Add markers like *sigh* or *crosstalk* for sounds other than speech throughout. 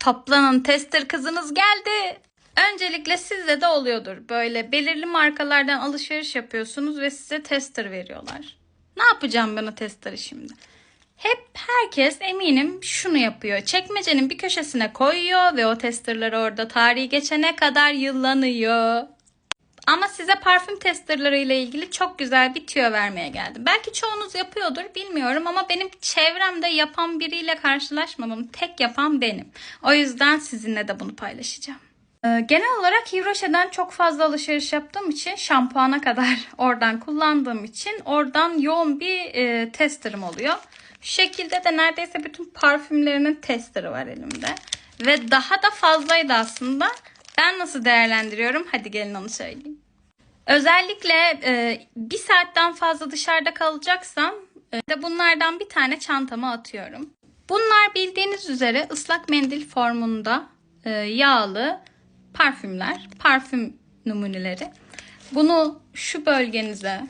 Toplanın tester kızınız geldi. Öncelikle sizde de oluyordur. Böyle belirli markalardan alışveriş yapıyorsunuz ve size tester veriyorlar. Ne yapacağım ben o testerı şimdi? Hep herkes eminim şunu yapıyor. Çekmecenin bir köşesine koyuyor ve o testerları orada tarihi geçene kadar yıllanıyor. Ama size parfüm testerları ile ilgili çok güzel bir tüyo vermeye geldim. Belki çoğunuz yapıyordur bilmiyorum ama benim çevremde yapan biriyle karşılaşmadım. Tek yapan benim. O yüzden sizinle de bunu paylaşacağım. Ee, Genel olarak Rocher'den çok fazla alışveriş yaptığım için şampuana kadar *laughs* oradan kullandığım için oradan yoğun bir e, testerım oluyor. Şu şekilde de neredeyse bütün parfümlerinin testeri var elimde. Ve daha da fazlaydı aslında. Ben nasıl değerlendiriyorum? Hadi gelin onu söyleyeyim. Özellikle e, bir saatten fazla dışarıda kalacaksam e, bunlardan bir tane çantama atıyorum. Bunlar bildiğiniz üzere ıslak mendil formunda e, yağlı parfümler, parfüm numuneleri. Bunu şu bölgenize,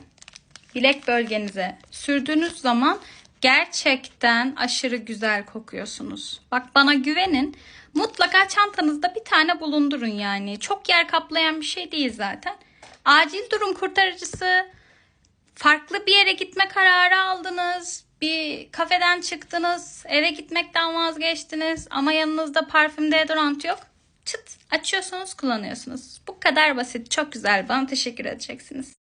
bilek bölgenize sürdüğünüz zaman gerçekten aşırı güzel kokuyorsunuz. Bak bana güvenin. Mutlaka çantanızda bir tane bulundurun yani. Çok yer kaplayan bir şey değil zaten. Acil durum kurtarıcısı, farklı bir yere gitme kararı aldınız. Bir kafeden çıktınız, eve gitmekten vazgeçtiniz ama yanınızda parfüm deodorant yok. Çıt açıyorsunuz kullanıyorsunuz. Bu kadar basit, çok güzel. Bana teşekkür edeceksiniz.